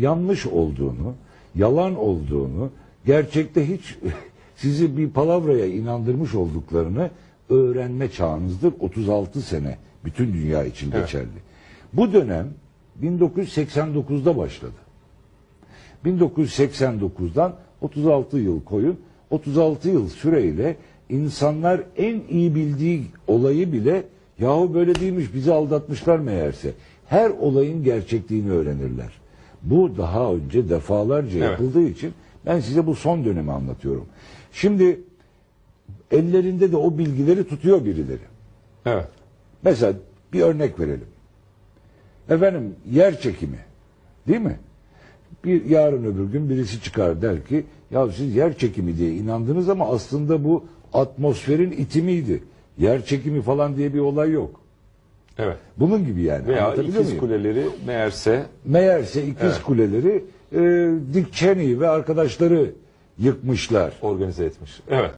yanlış olduğunu, yalan olduğunu, gerçekte hiç sizi bir palavraya inandırmış olduklarını öğrenme çağınızdır. 36 sene bütün dünya için Evet. geçerli. Bu dönem 1989'da başladı. 1989'dan 36 yıl koyun. 36 yıl süreyle insanlar en iyi bildiği olayı bile yahu böyle değilmiş bizi aldatmışlar meğerse. Her olayın gerçekliğini öğrenirler. Bu daha önce defalarca Evet. yapıldığı için ben size bu son dönemi anlatıyorum. Şimdi ellerinde de o bilgileri tutuyor birileri. Evet. Mesela bir örnek verelim. Efendim yer çekimi. Değil mi? Bir yarın öbür gün birisi çıkar der ki ya siz yer çekimi diye inandınız ama aslında bu atmosferin itimiydi. Yer çekimi falan diye bir olay yok. Evet. Bunun gibi yani. Veya ikiz muyum? kuleleri meğerse Meğerse ikiz Evet. kuleleri e, Dick Cheney ve arkadaşları yıkmışlar. organize etmiş. Evet.